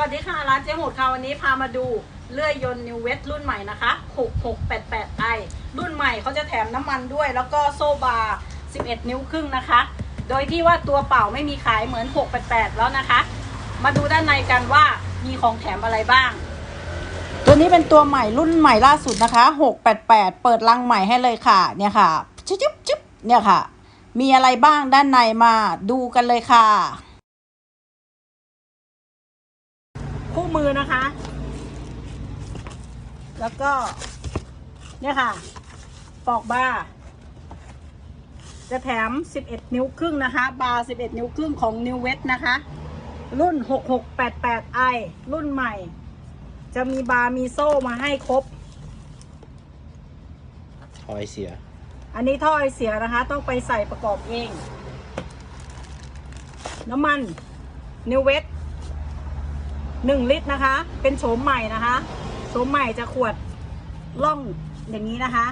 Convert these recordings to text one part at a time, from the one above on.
วัสดีค่ะร้านเจ๊หมดค่ะวันนี้พามาดูเลื่อยยนต์นิวเวสรุ่นใหม่นะคะ 6688i รุ่นใหม่เขาจะแถมน้ำมันด้วย แล้วก็โซบาร์11 นิ้วครึ่งนะคะ โดยที่ว่าตัวเป่าไม่มีขายเหมือน 688 แล้วนะคะ มาดูด้านในกันว่ามีของแถมอะไรบ้าง ตัวนี้เป็นตัวใหม่รุ่นใหม่ล่าสุดนะคะ 688 เปิดลังใหม่ให้เลยค่ะ เนี่ยค่ะจุ๊บจุ๊บจุ๊บเนี่ยค่ะ มีอะไรบ้างด้านในมาดูกันเลยค่ะ คู่มือนะคะ แล้วก็ เนี่ยค่ะ ปอกบาร์จะแถม 11 นิ้วครึ่งนะคะ บาร์ 11 นิ้วครึ่งของนิวเวสนะคะ รุ่น 6688 i รุ่นใหม่ จะมีบาร์มีโซ่มาให้ครบท่อไอเสีย อันนี้ท่อไอเสียนะคะ ต้องไปใส่ประกอบเอง น้ำมันนิวเวส 1 ลิตรนะคะ เป็นโฉมใหม่นะคะโฉมใหม่จะขวดล่องอย่างนี้นะคะ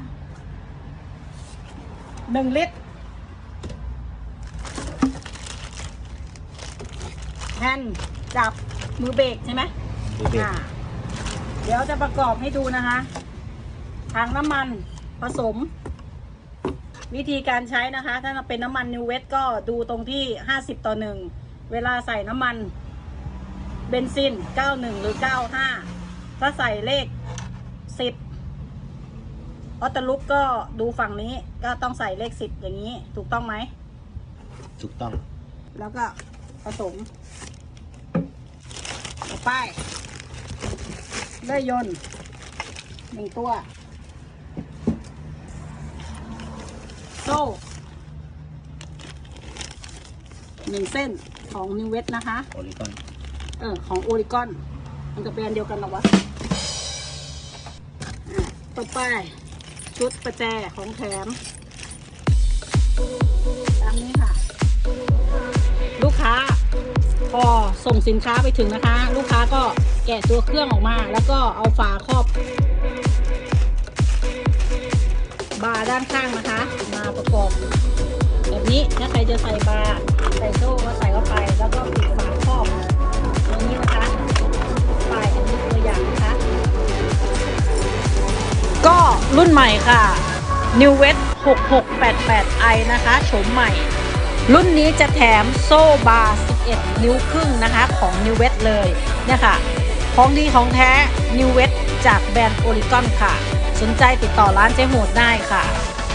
1 ลิตรแฮนจับมือเบรกใช่ไหมเบรกเดี๋ยวจะประกอบให้ดูนะคะถังน้ำมันผสม วิธีการใช้นะคะ ถ้าเป็นน้ำมันนิวเวสก็ดูตรงที่ 50 ต่อ 1 เวลาใส่น้ำมัน บนซิน 91 หรือ 95 ถ้าใส่เลข 10 ออตลุกก็ดูฝั่งนี้ก็ต้องใส่เลข 10 อย่างนี้ ถูกต้องไหม ถูกต้อง แล้วก็ผสมต่อไปเลื่อยยนต์หนึ่งตัว โซ่หนึ่งเส้นของนิวเวสนะคะโอริกอนเออของโอริกอน มันจะเป็นอันเดียวกันหรอวะอะต่อไป ชุดประแจของแถม ตามนี้ค่ะ ลูกค้า พอส่งสินค้าไปถึงนะคะ ลูกค้าก็แกะตัวเครื่องออกมา แล้วก็เอาฝาครอบบาร์ด้านข้างนะคะ มาประกอบ แบบนี้ถ้าใครจะใส่บาร์ใส่โซ่ก็ใส่เข้าไป แล้วก็ปิดฝาครอบ รุ่นใหม่ค่ะ New w e s t 6688i นะคะโฉมใหม่ รุ่นนี้จะแถมโซ่บาร์ 11 นิ้วครึ่งนะคะของ New w e s t เลยเนี่ยค่ะ ของดีของแท้ New w e s t จากแบรนด์โอริกอนค่ะ สนใจติดต่อร้านเจ๊โหดได้ค่ะ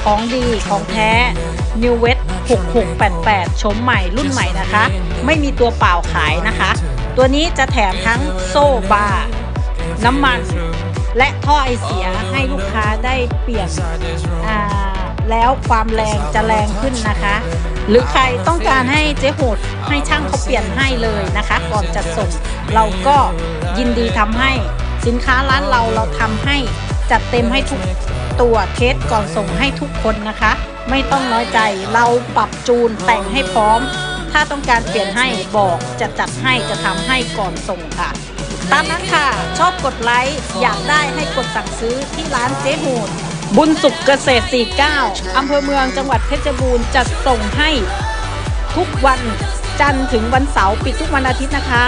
ของดีของแท้ New w e s t 6688ชมใหม่รุ่นใหม่นะคะ ไม่มีตัวเปล่าขายนะคะ ตัวนี้จะแถมทั้งโซ่บาร์น้ำมัน และท่อไอเสียให้ลูกค้าได้เปลี่ยนแล้วความแรงจะแรงขึ้นนะคะ หรือใครต้องการให้เจ๊โหดให้ช่างเขาเปลี่ยนให้เลยนะคะ ก่อนจัดส่งเราก็ยินดีทำให้สินค้าร้านเราเราทำให้จัดเต็มให้ทุกตัวเทสก่อนส่งให้ทุกคนนะคะ ไม่ต้องน้อยใจเราปรับจูนแต่งให้พร้อม ถ้าต้องการเปลี่ยนให้บอกจะจัดให้จะทำให้ก่อนส่งค่ะ ตามนั้นค่ะ ชอบกดไลค์ อยากได้ให้กดสั่งซื้อที่ร้านเจ๊หูดบุญสุขเกษตร 49 อำเภอเมืองจังหวัดเพชรบูรณ์จัดส่งให้ทุกวันจันทร์ถึงวันเสาร์ปิดทุกวันอาทิตย์นะคะ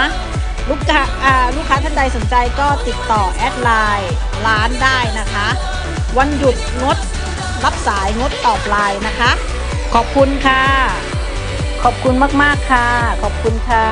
ลูกค้าอ่าลูกค้าท่านใดสนใจก็ติดต่อแอดไลน์ร้านได้นะคะ วันหยุดงดรับสายงดตอบไลน์นะคะ ขอบคุณค่ะ ขอบคุณมาก ๆ ค่ะ ขอบคุณค่ะ